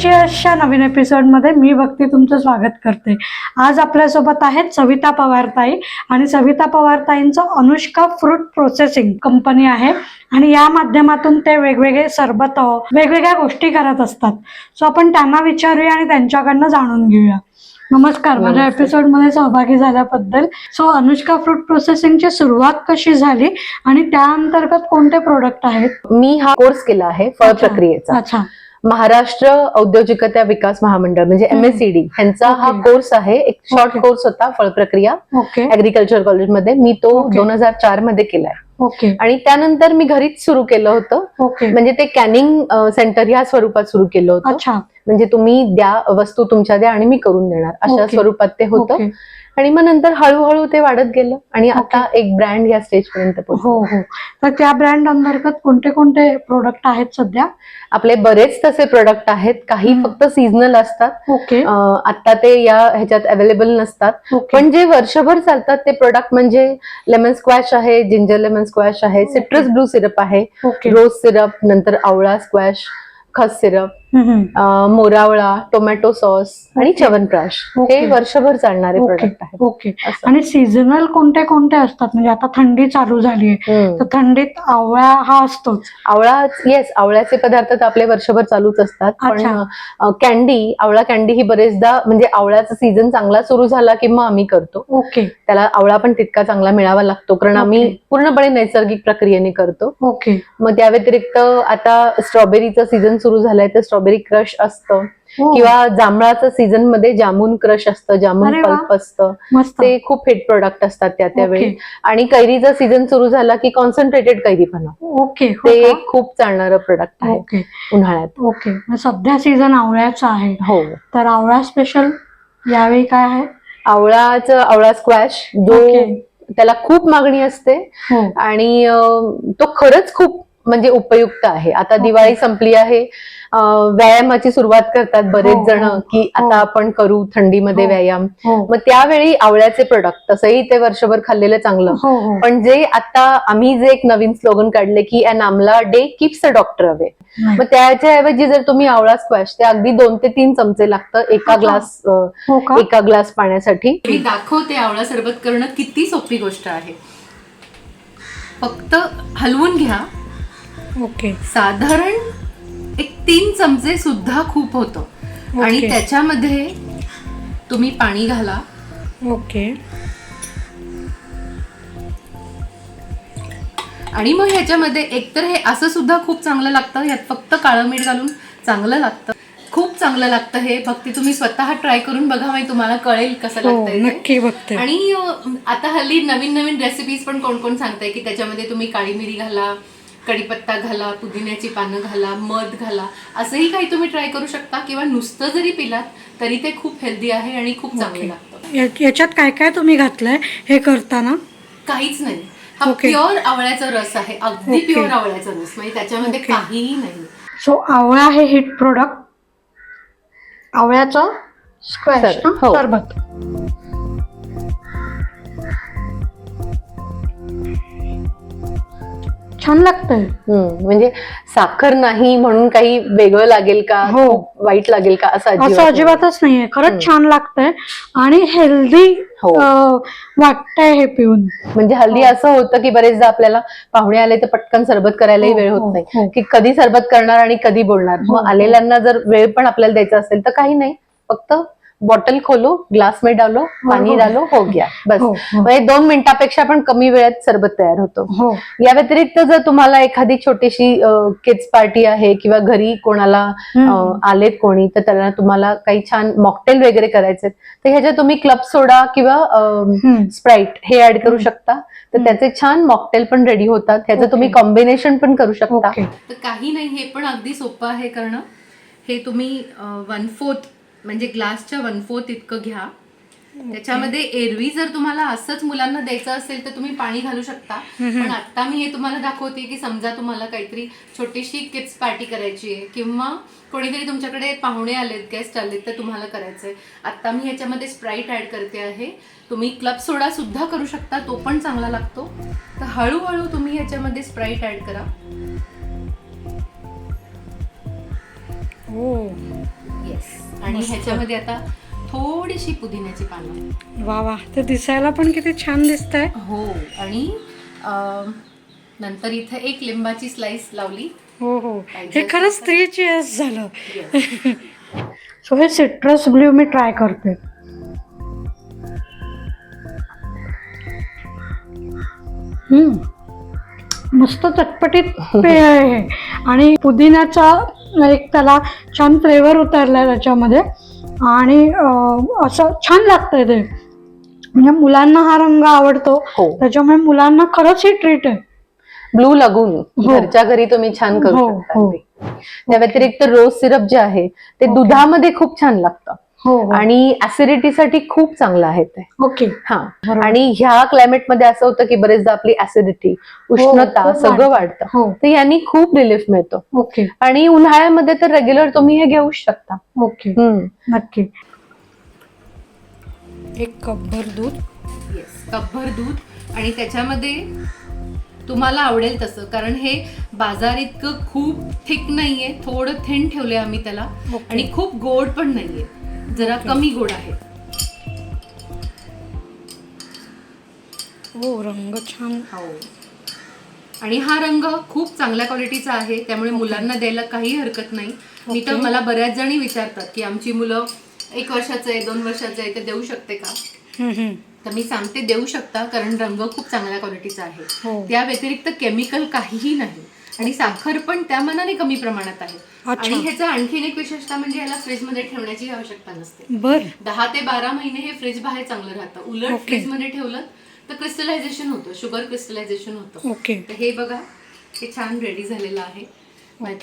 चेअर्सच्या नवीन एपिसोडमध्ये मी भक्ती तुमचं स्वागत करते. आज आपल्यासोबत आहेत सविता पवारताई. आणि सविता पवारताईंचं अनुष्का फ्रूट प्रोसेसिंग कंपनी आहे. आणि या माध्यमातून ते वेगवेगळे सरबत वेगवेगळ्या गोष्टी करत असतात. सो आपण त्यांना विचारूया आणि त्यांच्याकडनं जाणून घेऊया. नमस्कार. माझ्या नमस्ते. एपिसोडमध्ये सहभागी झाल्याबद्दल. सो अनुष्का फ्रूट प्रोसेसिंगची सुरुवात कशी झाली? आणि त्या अंतर्गत कोणते प्रोडक्ट आहेत? मी हा कोर्स केला आहे फळ. प्रक्रियेचा. अच्छा. महाराष्ट्र औद्योगिकता विकास महामंडळ म्हणजे हम्म. एमएससीडी ह्यांचा हा. कोर्स आहे. एक शॉर्ट. कोर्स होता फळ प्रक्रिया ऍग्रिकल्चर कॉलेजमध्ये मी तो. दोन हजार चारमध्ये केलाय. ओके आणि त्यानंतर मी घरीच सुरू केलं होतं. म्हणजे ते कॅनिंग सेंटर ह्या स्वरूपात सुरू केलं होतं. म्हणजे तुम्ही द्या वस्तू तुमच्या द्या आणि मी करून देणार. अशा Okay. स्वरूपात ते होतं. ओके आणि मग नंतर हळूहळू ते वाढत गेलं आणि आता एक ब्रँड या स्टेज पर्यंत हो पोहोचलं. हो तर त्या ब्रँड अंतर्गत कोणते कोणते प्रोडक्ट आहेत सध्या? आपले बरेच तसे प्रोडक्ट आहेत. काही. फक्त सीझनल असतात. ओके आता ते या ह्याच्यात अवेलेबल नसतात. पण जे वर्षभर चालतात ते प्रोडक्ट म्हणजे लेमन स्क्वॅश आहे जिंजर लेमन स्क्वॅश आहे. सिट्रस ब्लू सिरप आहे रोज सिरप नंतर आवळा स्क्वॅश खस सिरप. मोरावळा टोमॅटो सॉस आणि. च्यवनप्राश. हे वर्षभर चालणारे प्रोडक्ट आहेत. ओके. आणि सीझनल कोणते कोणते असतात? म्हणजे आता थंडी चालू झाली आहे. तर थंडीत आवळा हा असतोच. आवळा येस आवळ्याचे पदार्थ तर आपले वर्षभर चालूच असतात. पण. कॅन्डी आवळा कॅन्डी ही बरेचदा म्हणजे आवळ्याचा सीझन चांगला सुरू झाला की मग आम्ही करतो. ओके. त्याला आवळा पण तितका चांगला मिळावा लागतो कारण आम्ही. पूर्णपणे नैसर्गिक प्रक्रियेने करतो. ओके. मग त्या व्यतिरिक्त आता स्ट्रॉबेरीचं सीझन सुरू झालंय तर स्ट्रॉबेरी क्रश असतं. हो. किंवा जांभळाचं सीझनमध्ये जामून क्रश असतं जामून. पल्प असतं. ते खूप हिट प्रोडक्ट असतात त्या त्यावेळी. आणि कैरीचा सीझन सुरू झाला की कॉन्सन्ट्रेटेड कैरी पण ओके हो ते खूप चालणारं प्रोडक्ट आहे. उन्हाळ्यात. ओके. सध्या सीझन आवळ्याचा आहे. हो. तर आवळा स्पेशल यावेळी काय आहे? आवळाचं आवळा स्क्वॅश जो. त्याला खूप मागणी असते. हो. आणि तो खरंच खूप म्हणजे उपयुक्त आहे आता ओके. दिवाळी संपली आहे व्यायामाची सुरुवात करतात बरेच हो, जण हो, की हो. आता आपण करू थंडीमध्ये हो. व्यायाम हो मग त्यावेळी आवळ्याचे प्रोडक्ट तसंही ते वर्षभर खाल्लेलं चांगलं हो हो पण जे आता आम्ही जे एक नवीन स्लोगन काढले की an amla day keeps a doctor away नाही. मग त्याच्याऐवजी जर तुम्ही आवळा स्क्वॅश ते अगदी दोन ते तीन चमचे लागतं एका. ग्लास हो एका ग्लास पाण्यासाठी मी दाखवते आवळा सरबत करणं किती सोपी गोष्ट आहे फक्त हलवून घ्या ओके. साधारण एक तीन चमचे सुद्धा खूप होतं. आणि. त्याच्यामध्ये तुम्ही पाणी घाला. ओके. आणि मग ह्याच्यामध्ये एकतर हे असं सुद्धा खूप चांगलं लागतं यात फक्त काळं मीठ घालून चांगलं लागतं. खूप चांगलं लागतं हे. फक्त तुम्ही स्वतः ट्राय करून बघा म्हणजे तुम्हाला कळेल कसं हो लागतंय ते. नक्की बघते. आणि आता हल्ली नवीन नवीन रेसिपीज पण कोण कोण सांगताय की त्याच्यामध्ये तुम्ही काळी मिरी घाला कढीपत्ता घाला पुदिन्याची पानं घाला मध घाला असंही काही तुम्ही ट्राय करू शकता किंवा नुसतं जरी पिलात तरी ते खूप हेल्दी आहे आणि खूप चांगलं लागतं. या- याच्यात काय काय तुम्ही घातलंय हे करताना? काहीच नाही. हा. प्युअर आवळ्याचा रस आहे. अगदी. प्युअर आवळ्याचा रस. म्हणजे त्याच्यामध्ये. काहीही नाही. सो आवळा हे हिट प्रोडक्ट आवळ्याचा स्क्वॅश सर- हो. सरबत. छान लागतंय हम्म, म्हणजे साखर नाही म्हणून काही वेगळं लागेल का हो. वाईट लागेल का असं असं. अजिबातच नाहीये खरंच. छान लागतंय आणि हेल्दी हो. वाटतंय हे पिऊन म्हणजे हल्ली हो. असं होतं की बरेचदा आपल्याला पाहुणे आले तर पटकन सरबत करायलाही हो, वेळ होत नाही. की कधी सरबत करणार आणि कधी बोलणार मग. आलेल्यांना जर वेळ पण आपल्याला द्यायचा असेल तर काही नाही फक्त बॉटल खोलो ग्लास में डालो पाणी हो. डालो हो गया बस हो, हो. म्हणजे दोन मिनिटापेक्षा पण कमी वेळात सरबत तयार होतो हो या व्यतिरिक्त जर तुम्हाला एखादी छोटीशी किड्स पार्टी आहे किंवा घरी कोणाला आलेत कोणी तर त्यांना तुम्हाला काही छान मॉकटेल वगैरे करायचे तर ह्याच्यात तुम्ही क्लब सोडा किंवा. स्प्राईट हे ऍड करू. शकता तर. त्याचे छान मॉकटेल पण रेडी होतात ह्याचं. तुम्ही कॉम्बिनेशन पण करू शकता काही नाही हे पण अगदी सोपं आहे करणं हे तुम्ही वन फोर्थ म्हणजे ग्लासच्या वन फोर्थ इतकं घ्या. त्याच्यामध्ये एरवी जर तुम्हाला असंच मुलांना द्यायचं असेल तर तुम्ही पाणी घालू शकता. पण आता मी हे तुम्हाला दाखवते की समजा तुम्हाला काहीतरी छोटीशी किड्स पार्टी करायची आहे किंवा कोणीतरी तुमच्याकडे पाहुणे आलेत गेस्ट आलेत तर तुम्हाला करायचंय. आता मी ह्याच्यामध्ये स्प्राईट ऍड करते आहे. तुम्ही क्लब सोडा सुद्धा करू शकता तो पण चांगला लागतो. तर हळूहळू तुम्ही ह्याच्यामध्ये स्प्राईट ऍड करा. हो. आणि. ह्याच्यामध्ये आता थोडीशी पुदिन्याची पानं. वा वा. ते दिसायला पण किती छान दिसतंय. हो आणि नंतर इथे एक लिंबाची स्लाइस लावली. हो हो. हे खरंच थ्री चेअर्स झालं. सो हे सिट्रस ब्ल्यू मी ट्राय करते. मस्त चटपटीत पेय आहे. आणि पुदिन्याचा एक त्याला छान फ्लेवर उतरलाय त्याच्यामध्ये आणि असं छान लागतंय ते म्हणजे मुलांना हा रंग आवडतो हो त्याच्यामुळे मुलांना खरंच ही ट्रीट आहे ब्लू लागून घरच्या घरी तुम्ही छान करू हो, शकता हो. ते. त्या व्यतिरिक्त रोज सिरप जे आहे ते. दुधामध्ये खूप छान लागतं हो हो. आणि ऍसिडिटी साठी खूप चांगलं आहे ते. ओके. हा. आणि ह्या क्लायमेटमध्ये असं होतं की बरेचदा आपली ऍसिडिटी उष्णता खूप सगळं वाढतं. हो. तर यांनी खूप रिलीफ मिळतो. ओके. आणि उन्हाळ्यामध्ये तर रेग्युलर तुम्ही हे घेऊच शकता. ओके. हम्म. नक्की. एक कपभर दूध. येस कपभर दूध. आणि त्याच्यामध्ये तुम्हाला आवडेल तसं कारण हे बाजार इतकं खूप थिक नाहीये. थोडं थिन ठेवलंय आम्ही त्याला. आणि खूप गोड पण नाहीये. जरा. कमी गोड आहे. हो रंग छान. हो. आणि हा रंग खूप चांगल्या क्वालिटीचा आहे त्यामुळे मुलांना द्यायला काही हरकत नाही. मी तर. मला बऱ्याच जणी विचारतात की आमची मुलं एक वर्षाचं आहे दोन वर्षाचं आहे तर देऊ शकते का. तर मी सांगते देऊ शकता कारण रंग खूप चांगल्या क्वालिटीचा आहे. हो. त्या व्यतिरिक्त केमिकल काहीही नाही. आणि साखर पण त्या मनाने कमी प्रमाणात आहे. आणि ह्याचा आणखीन एक विशेषता म्हणजे याला फ्रीजमध्ये ठेवण्याची आवश्यकता नसते. बर. दहा ते बारा महिने हे फ्रीज बाहेर चांगलं राहतं. उलट ओके. फ्रीजमध्ये ठेवलं तर क्रिस्टलायझेशन होतं शुगर क्रिस्टलायझेशन होतं. ओके. तर हे बघा हे छान रेडी झालेलं आहे.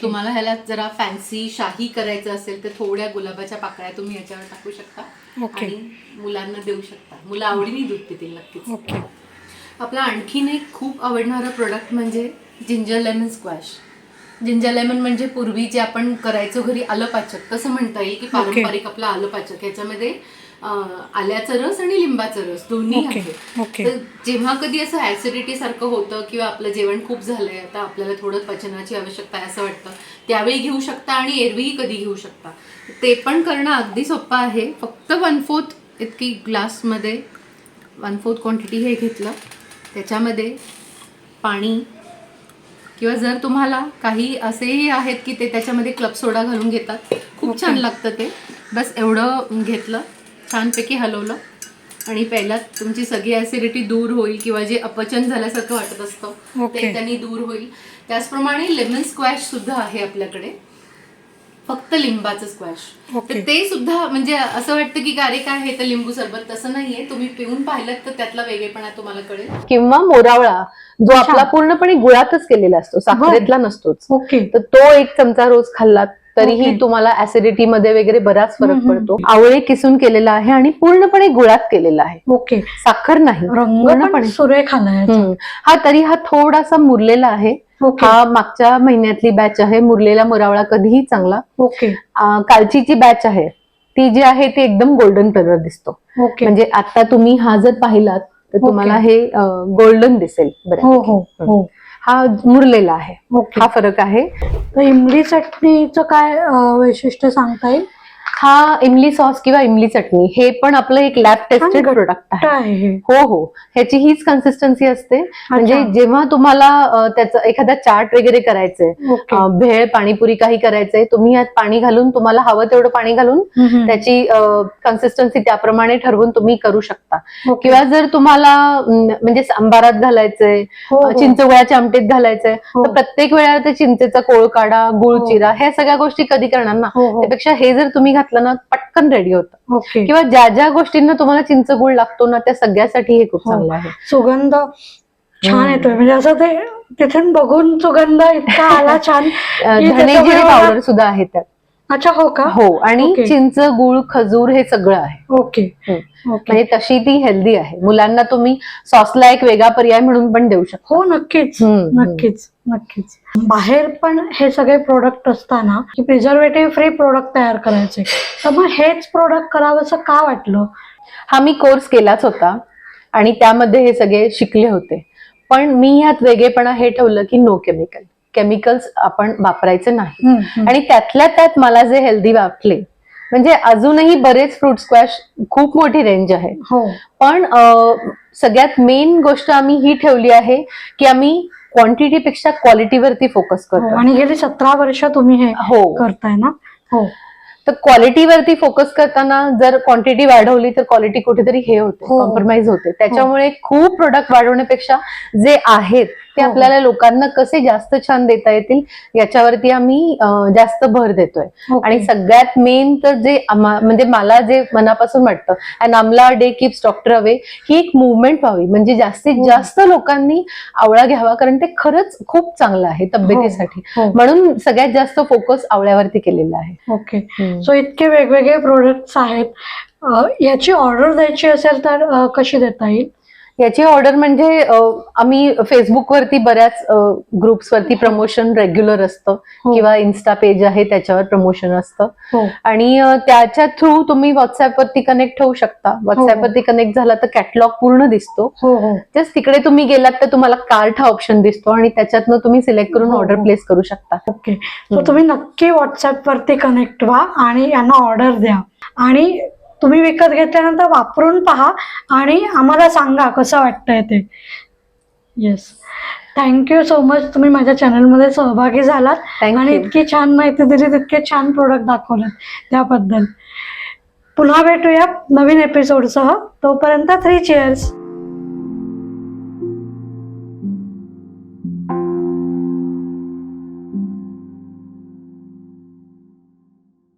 तुम्हाला ह्याला जरा फॅन्सी शाही करायचं असेल तर थोड्या गुलाबाच्या पाकळ्या तुम्ही याच्यावर टाकू शकता. आणि मुलांना देऊ शकता. मुलं आवडीने दूध पितील नक्कीच. ओके. आपला आणखीन एक खूप आवडणारं प्रोडक्ट म्हणजे ginger lemon squash ginger lemon म्हणजे पूर्वी जे आपण करायचो घरी आलं पाचक तसं म्हणता येईल की पारंपरिक आपलं आलं पाचक याच्यामध्ये आल्याचा रस आणि लिंबाचा रस दोन्ही आहे. तर जेव्हा कधी असं ऍसिडिटी सारखं होतं किंवा आपलं जेवण खूप झालंय आता आपल्याला थोडं पचनाची आवश्यकता आहे असं वाटतं त्यावेळी घेऊ शकता आणि एरवीही कधी घेऊ शकता. ते पण करणं अगदी सोपं आहे. फक्त वन फोर्थ इतकी ग्लासमध्ये वन फोर्थ क्वांटिटी हे घेतलं. त्याच्यामध्ये पाणी किंवा जर तुम्हाला काही असेही आहेत की ते त्याच्यामध्ये क्लब सोडा घालून घेतात खूप छान लागतं ते. बस एवढं घेतलं छानपैकी हलवलं. आणि पहिल्यात तुमची सगळी ॲसिडिटी दूर होईल किंवा जे अपचन झाल्यासारखं वाटत असतं. ते त्यांनी दूर होईल. त्याचप्रमाणे लेमन स्क्वॅश सुद्धा आहे आपल्याकडे. फक्त लिंबाचं स्क्वॅश ओके. तर ते सुद्धा म्हणजे असं वाटतं की अरे काय हे तर लिंबू सरबत तसं नाहीये तुम्ही पिऊन पाहिलं तर त्यातला वेगळेपणा तुम्हाला कळेल किंवा मोरावळा जो. आपला पूर्णपणे गुळातच केलेला असतो साखरेतला नसतोच ओके तर तो एक चमचा रोज खाल्लात तरीही. तुम्हाला ऍसिडिटी मध्ये वगैरे बराच फरक. पडतो आवळे किसून केलेला आहे आणि पूर्णपणे गुळात केलेला आहे ओके साखर नाही रंग पण पूर्णपणे सुरेख आलाय याचा. हम्म. हा तरी हा थोडासा मुरलेला आहे हा मागच्या महिन्यातली बॅच आहे. मुरलेला मुरावळा कधीही चांगला. ओके कालची जी बॅच आहे ती जी आहे ती एकदम गोल्डन कलर दिसतो. म्हणजे आता तुम्ही हा जर पाहिलात तर तुम्हाला. हे गोल्डन दिसेल हो बऱ्यापैकी. हो हो हा. मुरलेला आहे. हा फरक आहे. तर इमली चटणीचं काय वैशिष्ट्य सांगता येईल? हा इमली सॉस किंवा इमली चटणी हे पण आपलं एक लॅब टेस्टेड प्रोडक्ट आहे हे? हो ह्याची हीच कन्सिस्टन्सी असते म्हणजे. जेव्हा तुम्हाला त्याचं एखादा चाट वगैरे करायचंय भेळ पाणीपुरी काही करायचंय तुम्ही यात पाणी घालून तुम्हाला हवं तेवढं पाणी घालून. त्याची कन्सिस्टन्सी त्याप्रमाणे ठरवून तुम्ही करू शकता. किंवा जर तुम्हाला म्हणजे सांबारात घालायचंय हो, हो. चिंचगुळाच्या आमटीत घालायचंय हो. तर प्रत्येक वेळेला ते चिंचेचा कोळ काढा गुळ. चिरा ह्या सगळ्या गोष्टी कधी करणार ना त्यापेक्षा हे जर तुम्ही घातलं ना पटकन रेडी होतं. किंवा ज्या ज्या गोष्टींना तुम्हाला चिंच गुळ लागतो ना त्या सगळ्यासाठी हे खूप हो. चांगलं आहे. सुगंध छान. येतोय. म्हणजे असं ते तिथून बघून सुगंध इतका आला छान अं, की धणे त्याच्यामुळे जिरे मला- पावडर सुद्धा आहे त्यात. अच्छा हो का? हो आणि. चिंच गुळ खजूर हे सगळं आहे. ओके म्हणजे तशी ती हेल्दी आहे. मुलांना तुम्ही सॉसला एक वेगळा पर्याय म्हणून पण देऊ शकता. हो नक्कीच. नक्कीच. नक्कीच. बाहेर पण हे सगळे प्रोडक्ट असताना की प्रिझर्वेटिव्ह फ्री प्रोडक्ट तयार करायचे. तर मग हेच प्रोडक्ट करावंसं का वाटलं? हा मी कोर्स केलाच होता आणि त्यामध्ये हे सगळे शिकले होते. पण मी ह्यात वेगळेपणा हे ठेवलं की नो केमिकल केमिकल्स आपण वापरायचे नाही. आणि त्यातल्या त्यात मला जे हेल्दी वाटले म्हणजे अजूनही बरेच फ्रूट स्क्वॅश खूप मोठी रेंज आहे. हो. पण सगळ्यात मेन गोष्ट आम्ही ही ठेवली आहे की आम्ही क्वांटिटीपेक्षा क्वालिटीवरती फोकस हो. करतो आणि गेली सतरा वर्ष तुम्ही हे हो. करताय ना? हो. तर क्वालिटीवरती फोकस करताना जर क्वांटिटी वाढवली तर क्वालिटी कुठेतरी हे होते हो. कॉम्प्रोमाइज होते. त्याच्यामुळे खूप प्रोडक्ट वाढवण्यापेक्षा जे आहेत ते हो. आपल्याला लोकांना कसे जास्त छान देता येतील याच्यावरती आम्ही जास्त भर देतोय. आणि सगळ्यात मेन तर जे म्हणजे मला जे मनापासून वाटतं and amla day keeps doctor away ही एक मुवमेंट व्हावी म्हणजे जास्तीत हो. जास्त लोकांनी आवळा घ्यावा कारण ते खरंच खूप चांगलं आहे तब्येतीसाठी हो. म्हणून सगळ्यात जास्त फोकस आवळ्यावरती केलेला आहे ओके. सो इतके वेगवेगळे प्रोडक्ट्स आहेत याची ऑर्डर द्यायची असेल तर कशी देता येईल याची ऑर्डर म्हणजे आम्ही फेसबुकवरती बऱ्याच ग्रुप्सवरती प्रमोशन रेग्युलर असतं. हो. किंवा इन्स्टा पेज आहे त्याच्यावर प्रमोशन असतं. हो. आणि त्याच्या थ्रू तुम्ही व्हॉट्सअपवरती कनेक्ट होऊ शकता. व्हॉट्सअपवरती कनेक्ट झाला तर कॅटलॉग पूर्ण दिसतो. हो हो. जस्ट तिकडे तुम्ही गेलात तर तुम्हाला कार्ट हा ऑप्शन दिसतो आणि त्याच्यातनं तुम्ही सिलेक्ट करून हो, ऑर्डर हो. प्लेस करू शकता. ओके. तुम्ही नक्की व्हॉट्सअप वरती कनेक्ट व्हा आणि यांना ऑर्डर द्या. आणि तुम्ही विकत घेतल्यानंतर वापरून पहा आणि आम्हाला सांगा कसं वाटतंय ते. येस थँक्यू सो मच तुम्ही माझ्या चॅनलमध्ये सहभागी झालात. आणि. इतकी छान माहिती दिली इतके छान प्रोडक्ट दाखवलेत त्याबद्दल. पुन्हा भेटूया नवीन एपिसोडसह तोपर्यंत थ्री चेअर्स